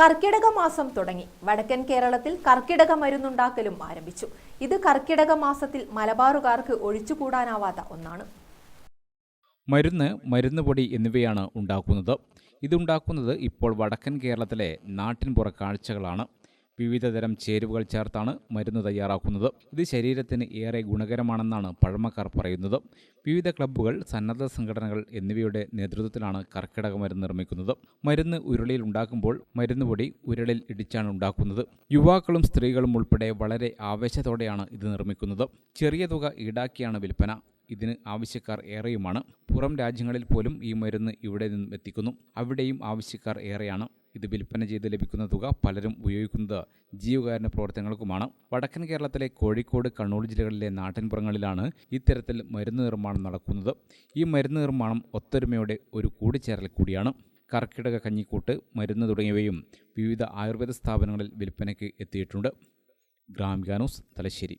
കർക്കിടക മാസം തുടങ്ങി. വടക്കൻ കേരളത്തിൽ കർക്കിടക മരുന്നുണ്ടാക്കലും ആരംഭിച്ചു. ഇത് കർക്കിടക മാസത്തിൽ മലബാറുകാർക്ക് ഒഴിച്ചുകൂടാനാവാത്ത ഒന്നാണ്. മരുന്ന് മരുന്ന് പൊടി എന്നിവയാണ് ഉണ്ടാക്കുന്നത്. ഇതുണ്ടാക്കുന്നത് ഇപ്പോൾ വടക്കൻ കേരളത്തിലെ നാട്ടിൻപുറ കാഴ്ചകളാണ്. വിവിധതരം ചേരുവകൾ ചേർത്താണ് മരുന്ന് തയ്യാറാക്കുന്നത്. ഇത് ശരീരത്തിന് ഏറെ ഗുണകരമാണെന്നാണ് പഴമക്കാർ പറയുന്നത്. വിവിധ ക്ലബ്ബുകൾ സന്നദ്ധ സംഘടനകൾ എന്നിവയുടെ നേതൃത്വത്തിലാണ് കർക്കിടക മരുന്ന് നിർമ്മിക്കുന്നത്. മരുന്ന് ഉരുളിയിൽ ഉണ്ടാക്കുമ്പോൾ മരുന്ന് പൊടി ഉരുളിൽ ഇടിച്ചാണ് ഉണ്ടാക്കുന്നത്. യുവാക്കളും സ്ത്രീകളും ഉൾപ്പെടെ വളരെ ആവേശത്തോടെയാണ് ഇത് നിർമ്മിക്കുന്നത്. ചെറിയ തുക ഈടാക്കിയാണ് വിൽപ്പന. ഇതിന് ആവശ്യക്കാർ ഏറെയുമാണ്. പുറം രാജ്യങ്ങളിൽ പോലും ഈ മരുന്ന് ഇവിടെ നിന്നും എത്തിക്കുന്നു. അവിടെയും ആവശ്യക്കാർ ഏറെയാണ്. ഇത് വിൽപ്പന ചെയ്ത് ലഭിക്കുന്ന തുക പലരും ഉപയോഗിക്കുന്നത് ജീവകാരുണ്യ പ്രവർത്തനങ്ങൾക്കുമാണ്. വടക്കൻ കേരളത്തിലെ കോഴിക്കോട് കണ്ണൂർ ജില്ലകളിലെ നാട്ടിൻപുറങ്ങളിലാണ് ഇത്തരത്തിൽ മരുന്ന് നിർമ്മാണം നടക്കുന്നത്. ഈ മരുന്ന് നിർമ്മാണം ഒത്തൊരുമയുടെ ഒരു കൂടിച്ചേരൽ കൂടിയാണ്. കർക്കിടക കഞ്ഞിക്കൂട്ട് മരുന്ന് തുടങ്ങിയവയും വിവിധ ആയുർവേദ സ്ഥാപനങ്ങളിൽ വിൽപ്പനയ്ക്ക് എത്തിയിട്ടുണ്ട്. Gramika news Thalassery.